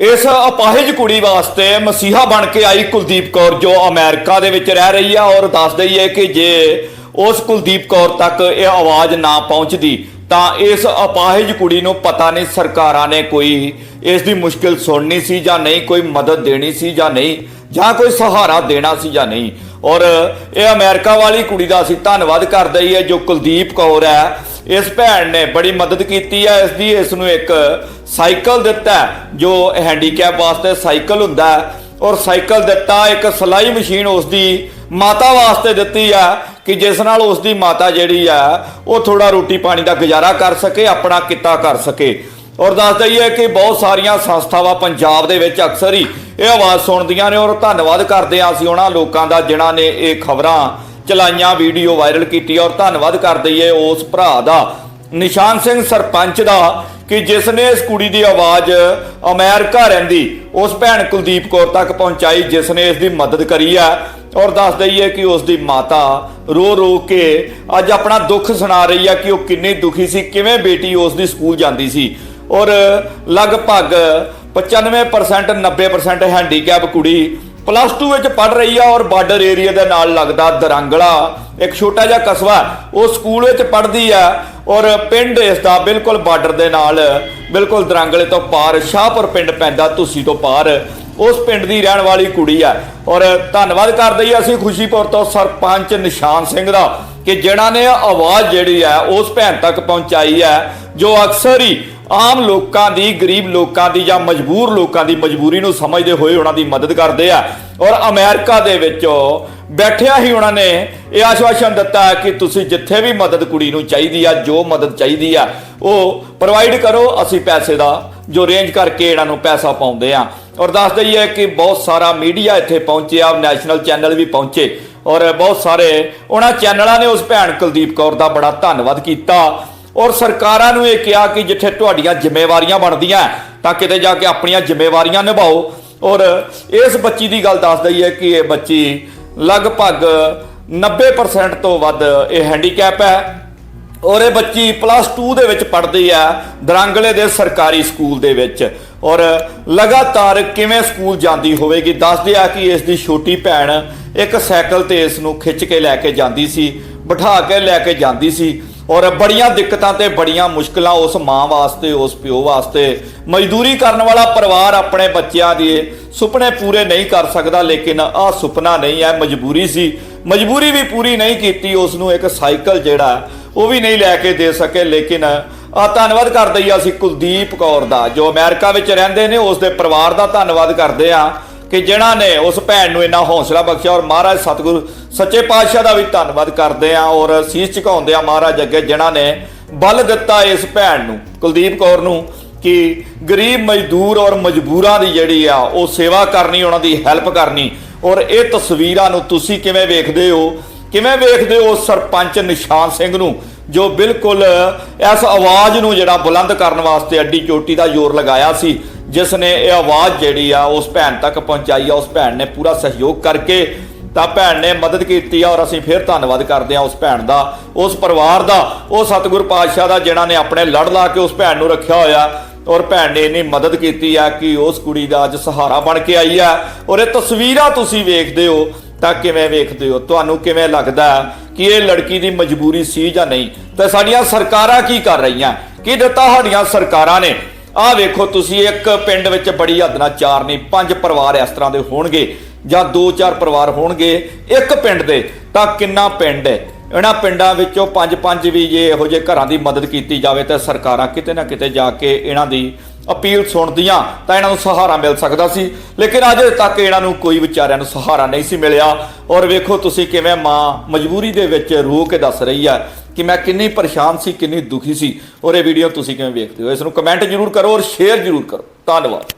ਇਸ ਅਪਾਹਿਜ ਕੁੜੀ ਵਾਸਤੇ ਮਸੀਹਾ ਬਣ ਕੇ ਆਈ ਕੁਲਦੀਪ ਕੌਰ, ਜੋ ਅਮਰੀਕਾ ਦੇ ਵਿੱਚ ਰਹਿ ਰਹੀ ਆ ਔਰ ਦੱਸ ਦਈਏ ਕਿ ਜੇ ਉਸ ਕੁਲਦੀਪ ਕੌਰ ਤੱਕ ਇਹ ਆਵਾਜ਼ ਨਾ ਪਹੁੰਚਦੀ, ਤਾਂ ਇਸ ਅਪਾਹਿਜ ਕੁੜੀ ਨੂੰ ਪਤਾ ਨਹੀਂ ਸਰਕਾਰਾਂ ਨੇ ਕੋਈ ਇਸ ਦੀ ਮੁਸ਼ਕਿਲ ਸੁਣਨੀ ਸੀ ਜਾਂ ਨਹੀਂ, ਕੋਈ ਮਦਦ ਦੇਣੀ ਸੀ ਜਾਂ ਨਹੀਂ, ਜਾਂ ਕੋਈ ਸਹਾਰਾ ਦੇਣਾ ਸੀ ਜਾਂ ਨਹੀਂ। ਔਰ ਇਹ ਅਮਰੀਕਾ ਵਾਲੀ ਕੁੜੀ ਦਾ ਅਸੀਂ ਧੰਨਵਾਦ ਕਰਦੇ ਹੀ ਹੈ ਜੋ ਕੁਲਦੀਪ ਕੌਰ ਹੈ, ਇਸ ਭੈਣ ਨੇ ਬੜੀ ਮਦਦ ਕੀਤੀ ਹੈ, ਇਸ ਦੀ ਇਸ ਨੂੰ ਇੱਕ ਸਾਈਕਲ ਦਿੱਤਾ ਜੋ ਹੈਂਡੀਕੈਪ ਵਾਸਤੇ ਸਾਈਕਲ ਹੁੰਦਾ ਔਰ ਸਾਈਕਲ ਦਿੱਤਾ, ਇੱਕ ਸਲਾਈ ਮਸ਼ੀਨ ਉਸ ਦੀ ਮਾਤਾ ਵਾਸਤੇ ਦਿੱਤੀ ਆ ਕਿ ਜਿਸ ਨਾਲ ਉਸ ਦੀ ਮਾਤਾ ਜਿਹੜੀ ਆ, ਉਹ ਥੋੜਾ ਰੋਟੀ ਪਾਣੀ ਦਾ ਗੁਜ਼ਾਰਾ ਕਰ ਸਕੇ, ਆਪਣਾ ਕਿੱਤਾ ਕਰ ਸਕੇ। ਔਰ ਦੱਸ ਦਈਏ ਕਿ ਬਹੁਤ ਸਾਰੀਆਂ ਸੰਸਥਾਵਾਂ ਪੰਜਾਬ ਦੇ ਵਿੱਚ ਅਕਸਰ ਹੀ ਇਹ ਆਵਾਜ਼ ਸੁਣਦੀਆਂ ਨੇ ਔਰ ਧੰਨਵਾਦ ਕਰਦੇ ਹਾਂ ਅਸੀਂ ਉਹਨਾਂ ਲੋਕਾਂ ਦਾ ਜਿਨ੍ਹਾਂ ਨੇ ਇਹ ਖਬਰਾਂ ਚਲਾਈਆਂ, ਵੀਡੀਓ ਵਾਇਰਲ ਕੀਤੀ ਔਰ ਧੰਨਵਾਦ ਕਰ ਦਈਏ ਉਸ ਭਰਾ ਦਾ, ਨਿਸ਼ਾਨ ਸਿੰਘ ਸਰਪੰਚ ਦਾ ਕਿ ਜਿਸ ਨੇ ਇਸ ਕੁੜੀ ਦੀ ਆਵਾਜ਼ ਅਮਰੀਕਾ ਰਹਿੰਦੀ, ਉਸ ਭੈਣ ਕੁਲਦੀਪ ਕੌਰ ਤੱਕ ਪਹੁੰਚਾਈ, ਜਿਸ ਨੇ ਇਸ ਦੀ ਮਦਦ ਕਰੀ ਹੈ ਔਰ ਦੱਸ ਦਈਏ ਕਿ ਉਸ ਦੀ ਮਾਤਾ ਰੋ ਰੋ ਕੇ ਅੱਜ ਆਪਣਾ ਦੁੱਖ ਸੁਣਾ ਰਹੀ ਹੈ ਕਿ ਉਹ ਕਿੰਨੀ ਦੁਖੀ ਸੀ, ਕਿਵੇਂ ਬੇਟੀ ਉਸ ਦੀ ਸਕੂਲ ਜਾਂਦੀ ਸੀ। ਔਰ ਲਗਭਗ 95% 90% ਹੈਂਡੀਕੈਪ ਕੁੜੀ ਪਲੱਸ 2 ਵਿੱਚ ਪੜ ਰਹੀ ਆ ਔਰ ਬਾਰਡਰ ਏਰੀਆ ਦੇ ਨਾਲ ਲੱਗਦਾ ਦਰੰਗਲਾ। ਇੱਕ ਛੋਟਾ ਜਿਹਾ ਕਸਬਾ ਉਹ ਸਕੂਲ ਵਿੱਚ ਪੜ੍ਹਦੀ ਆ ਔਰ ਪਿੰਡ ਇਸ ਦਾ ਬਿਲਕੁਲ ਬਾਰਡਰ ਦੇ ਨਾਲ, ਬਿਲਕੁਲ ਦਰੰਗਲੇ ਤੋਂ ਪਾਰ, ਸ਼ਾਹਪੁਰ ਪਿੰਡ ਪੈਂਦਾ ਤੁਸੀਂ ਤੋਂ ਪਾਰ। ਉਸ ਪਿੰਡ ਦੀ ਰਹਿਣ ਵਾਲੀ ਕੁੜੀ ਆ ਔਰ ਧੰਨਵਾਦ ਕਰਦੇ ਹਾਂ ਅਸੀਂ ਖੁਸ਼ੀਪੁਰ ਤੋਂ ਸਰਪੰਚ ਨਿਸ਼ਾਨ ਸਿੰਘ ਦਾ ਕਿ ਜਿਹੜਾ ਨੇ ਆਵਾਜ਼ ਜਿਹੜੀ ਹੈ ਉਸ ਭੈਣ ਤੱਕ ਪਹੁੰਚਾਈ ਹੈ ਜੋ ਅਕਸਰ ਹੀ ਆਮ ਲੋਕਾਂ ਦੀ, ਗਰੀਬ ਲੋਕਾਂ ਦੀ ਜਾਂ ਮਜਬੂਰ ਲੋਕਾਂ ਦੀ ਮਜਬੂਰੀ ਨੂੰ ਸਮਝਦੇ ਹੋਏ ਉਹਨਾਂ ਦੀ ਮਦਦ ਕਰਦੇ ਆ। ਔਰ ਅਮਰੀਕਾ ਦੇ ਵਿੱਚ ਬੈਠਿਆ ਹੀ ਉਹਨਾਂ ਨੇ ਇਹ ਆਸ਼ਵਾਸਨ ਦਿੱਤਾ ਕਿ ਤੁਸੀਂ ਜਿੱਥੇ ਵੀ ਮਦਦ ਕੁੜੀ ਨੂੰ ਚਾਹੀਦੀ ਆ, ਜੋ ਮਦਦ ਚਾਹੀਦੀ ਆ, ਉਹ ਪ੍ਰੋਵਾਈਡ ਕਰੋ, ਅਸੀਂ ਪੈਸੇ ਦਾ, ਜੋ ਰੇਂਜ ਕਰਕੇ ਇਹਨਾਂ ਨੂੰ ਪੈਸਾ ਪਾਉਂਦੇ ਆ। ਔਰ ਦੱਸ ਦਈਏ ਕਿ ਬਹੁਤ ਸਾਰਾ ਮੀਡੀਆ ਇੱਥੇ ਪਹੁੰਚਿਆ ਨੈਸ਼ਨਲ ਚੈਨਲ ਵੀ ਪਹੁੰਚੇ। ਔਰ ਬਹੁਤ ਸਾਰੇ ਉਹਨਾਂ ਚੈਨਲਾਂ ਨੇ ਉਸ ਭੈਣ ਕੁਲਦੀਪ ਕੌਰ ਦਾ ਬੜਾ ਧੰਨਵਾਦ ਕੀਤਾ। ਔਰ ਸਰਕਾਰਾਂ ਨੂੰ ਇਹ ਕਿਹਾ ਕਿ ਜਿੱਥੇ ਤੁਹਾਡੀਆਂ ਜ਼ਿੰਮੇਵਾਰੀਆਂ ਬਣਦੀਆਂ ਤਾਂ ਕਿਤੇ ਜਾ ਕੇ ਆਪਣੀਆਂ ਜ਼ਿੰਮੇਵਾਰੀਆਂ ਨਿਭਾਓ। ਔਰ ਇਸ ਬੱਚੀ ਦੀ ਗੱਲ ਦੱਸ ਦਈਏ ਕਿ ਇਹ ਬੱਚੀ ਲਗਭਗ 90% ਤੋਂ ਵੱਧ ਇਹ ਹੈਂਡੀਕੈਪ ਹੈ। ਔਰ ਇਹ ਬੱਚੀ ਪਲੱਸ 2 ਦੇ ਵਿੱਚ ਪੜ੍ਹਦੀ ਆ ਦਰਾਂਗਲੇ ਦੇ ਸਰਕਾਰੀ ਸਕੂਲ ਦੇ ਵਿੱਚ। ਔਰ ਲਗਾਤਾਰ ਕਿਵੇਂ ਸਕੂਲ ਜਾਂਦੀ ਹੋਵੇਗੀ ਦੱਸਦੇ ਆ ਕਿ ਇਸ ਦੀ ਛੋਟੀ ਭੈਣ ਇੱਕ ਸਾਈਕਲ ਤੇ ਇਸ ਨੂੰ ਖਿੱਚ ਕੇ ਲੈ ਕੇ ਜਾਂਦੀ ਸੀ, ਬਿਠਾ ਕੇ ਲੈ ਕੇ ਜਾਂਦੀ ਸੀ। ਔਰ ਬੜੀਆਂ ਦਿੱਕਤਾਂ ਤੇ ਬੜੀਆਂ ਮੁਸ਼ਕਲਾਂ ਉਸ ਮਾਂ ਵਾਸਤੇ, ਉਸ ਪਿਓ ਵਾਸਤੇ। ਮਜ਼ਦੂਰੀ ਕਰਨ ਵਾਲਾ ਪਰਿਵਾਰ ਆਪਣੇ ਬੱਚਿਆਂ ਦੇ ਸੁਪਨੇ ਪੂਰੇ ਨਹੀਂ ਕਰ ਸਕਦਾ, ਲੇਕਿਨ ਆਹ ਸੁਪਨਾ ਨਹੀਂ ਹੈ ਮਜਬੂਰੀ ਸੀ। ਮਜਬੂਰੀ ਵੀ ਪੂਰੀ ਨਹੀਂ ਕੀਤੀ ਉਸ ਨੂੰ ਇੱਕ ਸਾਈਕਲ ਜਿਹੜਾ, ਉਹ ਵੀ ਨਹੀਂ ਲੈ ਕੇ ਦੇ ਸਕੇ, ਲੇਕਿਨ ਆ ਧੰਨਵਾਦ ਕਰਦੇ ਹਾਂ ਅਸੀਂ ਕੁਲਦੀਪ ਕੌਰ ਦਾ, ਜੋ ਅਮਰੀਕਾ ਵਿੱਚ ਰਹਿੰਦੇ ਨੇ ਉਸ ਦੇ ਪਰਿਵਾਰ ਦਾ ਧੰਨਵਾਦ ਕਰਦੇ ਹਾਂ। ਕਿ ਜਿਨ੍ਹਾਂ ਨੇ ਉਸ ਭੈਣ ਨੂੰ ਇੰਨਾ ਹੌਸਲਾ ਬਖਸ਼ਿਆ ਔਰ ਮਹਾਰਾਜ ਸਤਿਗੁਰੂ ਸੱਚੇ ਪਾਤਸ਼ਾਹ ਦਾ ਵੀ ਧੰਨਵਾਦ ਕਰਦੇ ਆ ਔਰ ਸੀਸ ਝੁਕਾਉਂਦੇ ਆ ਮਹਾਰਾਜ ਅੱਗੇ ਜਿਨ੍ਹਾਂ ਨੇ ਬਲ ਦਿੱਤਾ ਇਸ ਭੈਣ ਨੂੰ, ਕੁਲਦੀਪ ਕੌਰ ਨੂੰ, ਕਿ ਗਰੀਬ ਮਜ਼ਦੂਰ ਔਰ ਮਜਬੂਰਾਂ ਦੀ ਜਿਹੜੀ ਆ ਉਹ ਸੇਵਾ ਕਰਨੀ, ਉਹਨਾਂ ਦੀ ਹੈਲਪ ਕਰਨੀ। ਔਰ ਇਹ ਤਸਵੀਰਾਂ ਨੂੰ ਤੁਸੀਂ ਕਿਵੇਂ ਵੇਖਦੇ ਹੋ? ਕਿਵੇਂ ਵੇਖਦੇ ਹੋ ਸਰਪੰਚ ਨਿਸ਼ਾਨ ਸਿੰਘ ਨੂੰ, ਜੋ ਬਿਲਕੁਲ ਇਸ ਆਵਾਜ਼ ਨੂੰ ਜਿਹੜਾ ਬੁਲੰਦ ਕਰਨ ਵਾਸਤੇ ਅੱਡੀ ਚੋਟੀ ਦਾ ਜ਼ੋਰ ਲਗਾਇਆ ਸੀ? ਜਿਸ ਨੇ ਇਹ ਆਵਾਜ਼ ਜਿਹੜੀ ਆ ਉਸ ਭੈਣ ਤੱਕ ਪਹੁੰਚਾਈ ਆ, ਉਸ ਭੈਣ ਨੇ ਪੂਰਾ ਸਹਿਯੋਗ ਕਰਕੇ ਤਾਂ ਭੈਣ ਨੇ ਮਦਦ ਕੀਤੀ ਆ ਔਰ ਅਸੀਂ ਫਿਰ ਧੰਨਵਾਦ ਕਰਦੇ ਆ ਉਸ ਭੈਣ ਦਾ, ਉਸ ਪਰਿਵਾਰ ਦਾ, ਉਹ ਸਤਿਗੁਰ ਪਾਤਸ਼ਾਹ ਦਾ ਜਿਨ੍ਹਾਂ ਨੇ ਆਪਣੇ ਲੜ ਲਾ ਕੇ ਉਸ ਭੈਣ ਨੂੰ ਰੱਖਿਆ ਹੋਇਆ ਔਰ ਭੈਣ ਨੇ ਇੰਨੀ ਮਦਦ ਕੀਤੀ ਆ ਕਿ ਉਸ ਕੁੜੀ ਦਾ ਅੱਜ ਸਹਾਰਾ ਬਣ ਕੇ ਆਈ ਆ। ਔਰ ਇਹ ਤਸਵੀਰਾਂ ਤੁਸੀਂ ਵੇਖਦੇ ਹੋ ਤਾਂ ਕਿਵੇਂ ਵੇਖਦੇ ਹੋ? ਤੁਹਾਨੂੰ ਕਿਵੇਂ ਲੱਗਦਾ ਕਿ ਇਹ ਲੜਕੀ ਦੀ ਮਜਬੂਰੀ ਸੀ ਜਾਂ ਨਹੀਂ? ਤੇ ਸਾਡੀਆਂ ਸਰਕਾਰਾਂ ਕੀ ਕਰ ਰਹੀਆਂ? ਕੀ ਦਿੱਤਾ ਸਾਡੀਆਂ ਸਰਕਾਰਾਂ ਨੇ? ਆਹ ਵੇਖੋ, ਤੁਸੀਂ ਇੱਕ ਪਿੰਡ ਵਿੱਚ ਬੜੀ ਹੱਦ ਨਾਲ ਚਾਰ ਨਹੀਂ, ਪੰਜ ਪਰਿਵਾਰ ਇਸ ਤਰ੍ਹਾਂ ਦੇ ਹੋਣਗੇ ਜਾਂ ਦੋ ਚਾਰ ਪਰਿਵਾਰ ਹੋਣਗੇ ਇੱਕ ਪਿੰਡ ਦੇ, ਤਾਂ ਕਿੰਨਾ ਪਿੰਡ ਹੈ? ਇਹਨਾਂ ਪਿੰਡਾਂ ਵਿੱਚੋਂ ਪੰਜ ਪੰਜ ਵੀ ਜੇ ਇਹੋ ਜਿਹੇ ਘਰਾਂ ਦੀ ਮਦਦ ਕੀਤੀ ਜਾਵੇ ਤਾਂ ਸਰਕਾਰਾਂ ਕਿਤੇ ਨਾ ਕਿਤੇ ਜਾ ਕੇ ਇਹਨਾਂ ਦੀ ਅਪੀਲ ਸੁਣਦੀਆਂ ਤਾਂ ਇਹਨਾਂ ਨੂੰ ਸਹਾਰਾ ਮਿਲ ਸਕਦਾ ਸੀ। ਲੇਕਿਨ ਅਜੇ ਤੱਕ ਇਹਨਾਂ ਨੂੰ ਕੋਈ ਵਿਚਾਰਿਆਂ ਨੂੰ ਸਹਾਰਾ ਨਹੀਂ ਸੀ ਮਿਲਿਆ। ਔਰ ਵੇਖੋ ਤੁਸੀਂ ਕਿਵੇਂ ਮਾਂ ਮਜਬੂਰੀ ਦੇ ਵਿੱਚ ਰੋ ਕੇ ਦੱਸ ਰਹੀ ਹੈ ਕਿ ਮੈਂ ਕਿੰਨੀ ਪਰੇਸ਼ਾਨ ਸੀ, ਕਿੰਨੀ ਦੁਖੀ ਸੀ। ਔਰ ਇਹ ਵੀਡੀਓ ਤੁਸੀਂ ਕਿਵੇਂ ਵੇਖਦੇ ਹੋ? ਇਸ ਨੂੰ ਕਮੈਂਟ ਜ਼ਰੂਰ ਕਰੋ ਔਰ ਸ਼ੇਅਰ ਜ਼ਰੂਰ ਕਰੋ। ਧੰਨਵਾਦ।